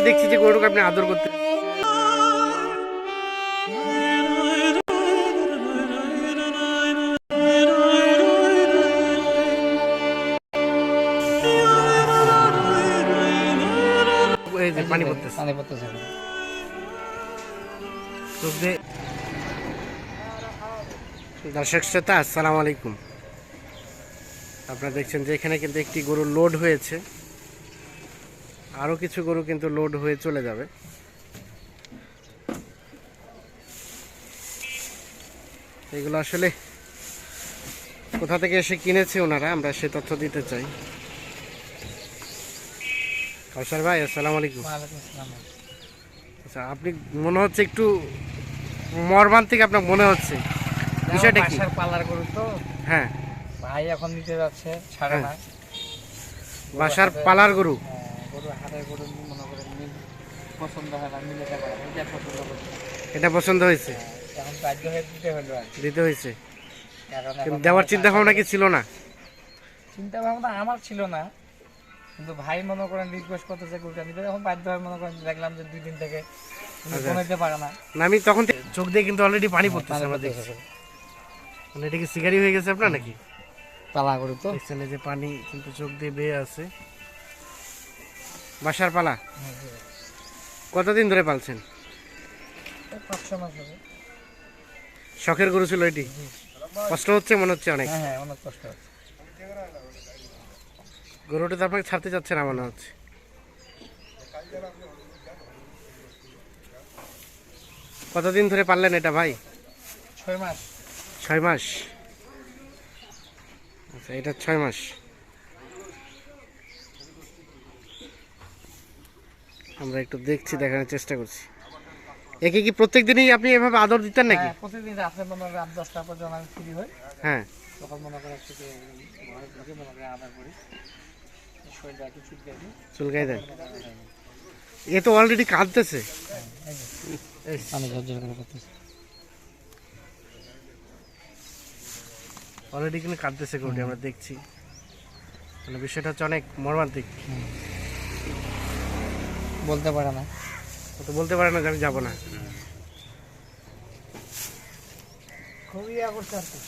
থেকে দেখছি যে গরুটাকে আপনি আদর করতে এই পানি পড়তেছে। পানি পড়তেছে দর্শক শ্রোতা আসসালামু আলাইকুম। আপনারা দেখছেন যে এখানে কিন্তু একটি গরু লোড হয়েছে। আরও কিছু গরু কিন্তু লোড হয়ে চলে যাবে। এগুলো আসলে কোথা থেকে এসে কিনেছে ওনারা আমরা সে তথ্য দিতে চাই। কাউসার ভাই আসসালামু আলাইকুম। আচ্ছা আপনি মনে হচ্ছে একটু মর্মান্তিক আপনার মনে হচ্ছে। বিষয়টা কি? পাল্লার গরু তো। হ্যাঁ। ভাই এখন নিতে যাচ্ছে ছাড়ে না। বাসার পালার গরু? হ্যাঁ, গরু মনে করে মিল পছন্দ হয় না মিলে পারে এটা পছন্দ করছে এটা পছন্দ হয়েছে? এখন বাধ্য হয়ে দিতে হলো আর দিতে হয়েছে? দেওয়ার চিন্তা ভাবনা কি ছিল না? চিন্তা ভাবনা আমার ছিল না কিন্তু ভাই মনে করেন রিকোয়েস্ট করতেছে গরুটা নিতে এখন বাধ্য হয়ে মনে করেন দেখলাম যে দুই দিন থেকে উনি আচ্ছা। পারে না। না আমি তখন চোখ দিয়ে কিন্তু অলরেডি পানি পড়তেছে পানি আমরা পড়তেছে। দেখছি। মানে এটা কি সিগারি হয়ে গেছে আপনার নাকি? পালা গরু তো এই যে পানি কিন্তু চোখ দিয়ে বেয়ে আছে। বাসার পালা? কতদিন ধরে পালছেন? শখের গরু ছিল এটি? কষ্ট হচ্ছে মনে হচ্ছে অনেক? হ্যাঁ হ্যাঁ গরুটা তো আপনাকে ছাড়তে চাচ্ছে না মনে হচ্ছে। কতদিন ধরে পারলেন এটা ভাই? ছয় মাস। ছয় মাস। আচ্ছা এটা ছয় মাস। আমরা একটু দেখছি দেখানোর চেষ্টা করছি। একে কি প্রত্যেক দিনই আপনি এভাবে আদর দিতেন নাকি? হ্যাঁ, প্রতিদিন রাত্রে মনে হয় রাত দশটা পর্যন্ত আমি ফ্রি হই। হ্যাঁ। তখন মনে করে থেকে ঘরে ঢুকে মনে করে আদার করি। শরীরটা একটু চুটকে দিই। চুলকাই দেন। এ তো অলরেডি কাঁদতেছে। আমি ঝরঝর করে করতেছি অলরেডি কিন্তু কাঁদতেছে গরুটি আমরা দেখছি। মানে বিষয়টা হচ্ছে অনেক মর্মান্তিক। বলতে পারে না। ও তো বলতে পারে না যে আমি যাব না। খুবই ইয়া করছে আর কি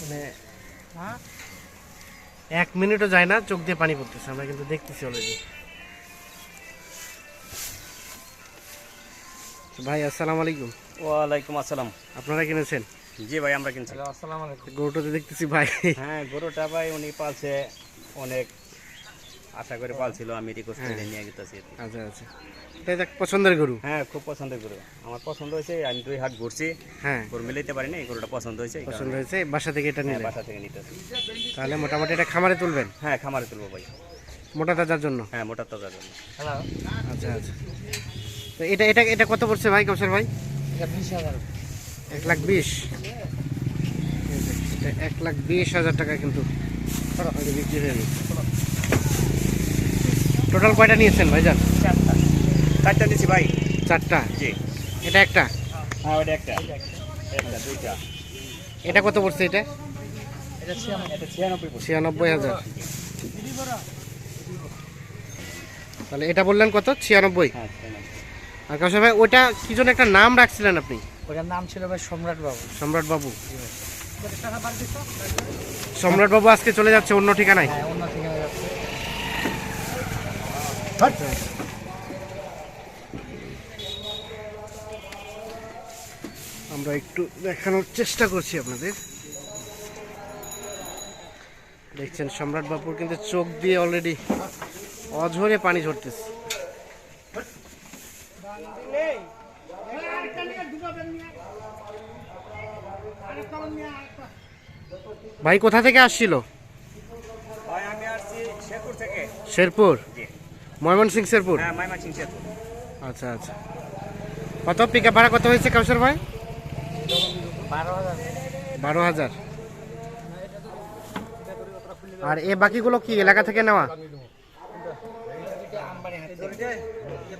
মানে হ্যাঁ? এক মিনিটও যায় না চোখ দিয়ে পানি পড়তেছে আমরা কিন্তু দেখতেছি অলরেডি ভাই আসসালামু আলাইকুম। ওয়ালাইকুম আসসালাম। আপনারা কিনেছেন? জি ভাই আমরা কিনছি। আসসালামু আলাইকুম। গরুটাতে দেখতেছি ভাই। হ্যাঁ গরুটা ভাই উনি পালছে অনেক আশা করে পালছিল আমি রিকোয়েস্ট করে নিয়ে গেতেছি আচ্ছা আচ্ছা। এটা দেখ পছন্দের গরু? হ্যাঁ খুব পছন্দের গরু। আমার পছন্দ হয়েছে আমি দুই হাট ঘুরছি। হ্যাঁ। গরু মিলাইতে পারিনি এই গরুটা পছন্দ হয়েছে এই পছন্দ হয়েছে বাসা থেকে এটা হ্যাঁ নিলেন। বাসা থেকে নিতেছি। তাহলে মোটামুটি এটা খামারে তুলবেন? হ্যাঁ খামারে তুলবো ভাই। মোটা তাজার জন্য? হ্যাঁ মোটা তাজা জন্য। আচ্ছা আচ্ছা। তো এটা এটা এটা কত পড়ছে ভাই কৌশল ভাই? বিশ হাজার। এক লাখ বিশ। এক লাখ বিশ হাজার টাকা কিন্তু বিক্রি হয়ে গেছে। টোটাল কয়টা নিয়েছেন ভাইজান? চারটা। চারটা নিচ্ছি ভাই। চারটা? জি। এটা একটা? হ্যাঁ ওইটা একটা। দুইটা। এটা কত পড়ছে এটা? ছিয়ানব্বই হাজার। তাহলে এটা বললেন কত? ছিয়ানব্বই। হ্যাঁ। আর কৌশল ভাই ওটা কি জন্য একটা নাম রাখছিলেন আপনি? ওটার নাম ছিল ভাই সম্রাট বাবু। সম্রাট বাবু। সম্রাট বাবু আজকে চলে যাচ্ছে অন্য ঠিকানায়। হ্যাঁ অন্য ঠিকানা যাচ্ছে। আমরা একটু দেখানোর চেষ্টা করছি আপনাদের। দেখছেন সম্রাট বাবুর কিন্তু চোখ দিয়ে অলরেডি অঝরে পানি ঝরতেছে। ভাই কোথা থেকে আসছিল? শেরপুর? ময়মনসিং শেরপুর? হ্যাঁ মাইমাচিং শেরপুর। আচ্ছা আচ্ছা। কত? পিক ভাড়া কত হয়েছে কাউসার ভাই? বারো হাজার। আর এ বাকিগুলো কি এলাকা থেকে নেওয়া?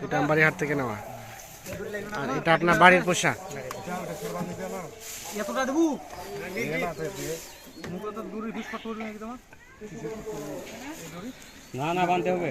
এটা আমবাড়ি হাট থেকে নেওয়া। আর এটা আপনার বাড়ির পোষা দেবো? না না বানতে হবে।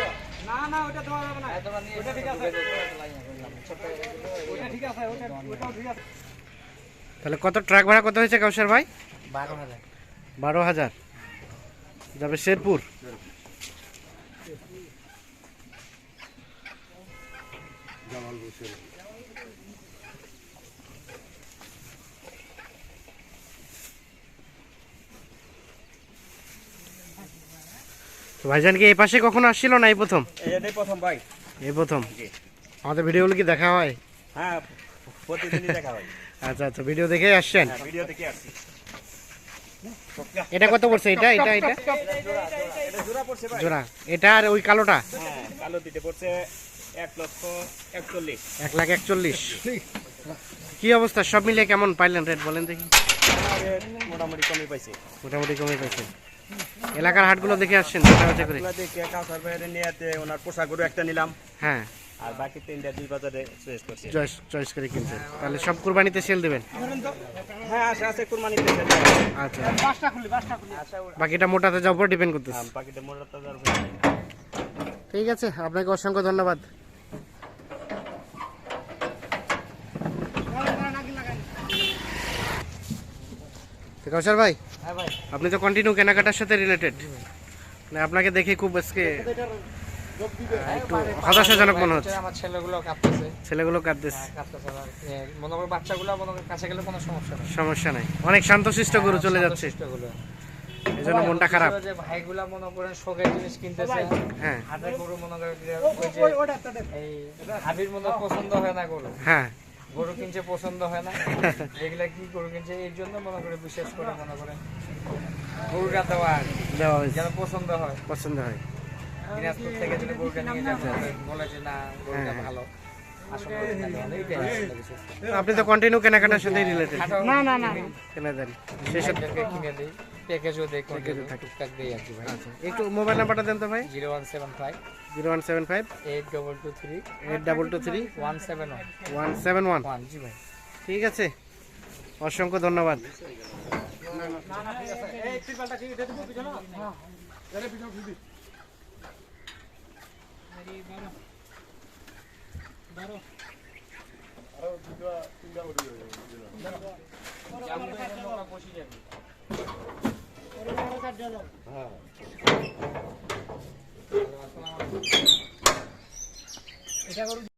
না না ওটা দেওয়া যাবে না। ওটা ঠিক আছে। ওটা ঠিক আছে ওটা ওটাও ঠিক আছে। তাহলে কত ট্রাক ভাড়া কত হয়েছে কাউসার ভাই? বারো হাজার। বারো হাজার। যাবে শেরপুর। তো ভাইজান কি এই পাশে কখনো আসছিল না এই প্রথম? এটাই প্রথম ভাই। এই প্রথম? আমাদের ভিডিওগুলো কি দেখা হয়? হ্যাঁ প্রতিদিনই দেখা হয়। আচ্ছা আচ্ছা ভিডিও দেখেই আসছেন? হ্যাঁ ভিডিও দেখে আসছি। এটা কত পড়ছে? এটা এটা এটা? জোড়া এটা আর ওই কালোটা? হ্যাঁ কালো দিতে পড়ছে। এক লক্ষ একচল্লিশ। এক লাখ একচল্লিশ। কি অবস্থা? সব মিলিয়ে কেমন পাইলেন রেট? বলেন দেখি। মোটামুটি কমে পাইছে। মোটামুটি কমে গেছে এলাকার হাটগুলো দেখে আসছেন দেখা হচ্ছে দেখে কাউসার ভাইয়ের নিয়েতে ওনার পোশাক গরু একটা নিলাম। হ্যাঁ। আর বাকি তিনটা দুই বাজারে চয়েস করছি। চয়েস চয়েস করে কিনছেন। তাহলে সব কুরবানিতে সেল দেবেন? হ্যাঁ আশা আছে কুরবানি আচ্ছা। বাকিটা মোটাতে যাওয়ার উপর ডিপেন্ড করতেছে। বাকিটা মোটা তাজার ঠিক আছে আপনাকে অসংখ্য ধন্যবাদ। কৌশল হ্যাঁ ভাই আপনি তো কন্টিনিউ কেনাকাটার সাথে রিলেটেড মানে আপনাকে দেখে খুব আজকে একটু হতাশাজনক মনে হচ্ছে। আমার ছেলেগুলো কাঁপতেছে। ছেলেগুলো কাঁদতেছে হ্যাঁ, মনে করো বাচ্চাগুলো মনে করো কাছে গেলে কোনো সমস্যা নেই। সমস্যা নাই। অনেক শান্তশিষ্ট গরু চলে যাচ্ছে। এই জন্য মনটা খারাপ। যে ভাইগুলা মনে করেন শখের জিনিস কিনতেছে। হ্যাঁ। হাতে গরু মনে করেন যে ওই যে এই হাবির মনে পছন্দ হয় না গরু। হ্যাঁ। গরু কিনছে পছন্দ হয় না। এগুলা কি গরু কিনছে এই জন্য মনে করে বিশেষ করে মনে করেন গরুটা দেওয়া দেওয়া হয়েছে। যেন পছন্দ হয়। পছন্দ হয়। দিনাজপুর থেকে যদি গরুটা নিয়ে যাবে বলে যে না গরুটা হ্যাঁ। ভালো। করে। আপনি তো কন্টিনিউ কেনাকাটার সাথে রিলেটেড না না না কেনা। দেন শেষে কিনে দিই। প্যাকেজও দেই প্যাকেজও থাকে। টুকটাক দেই আর কি ভাই। আচ্ছা একটু মোবাইল নাম্বারটা দেন তো ভাই। Zero one seven five zero one seven five eight double two three eight double two three one seven এটা গরু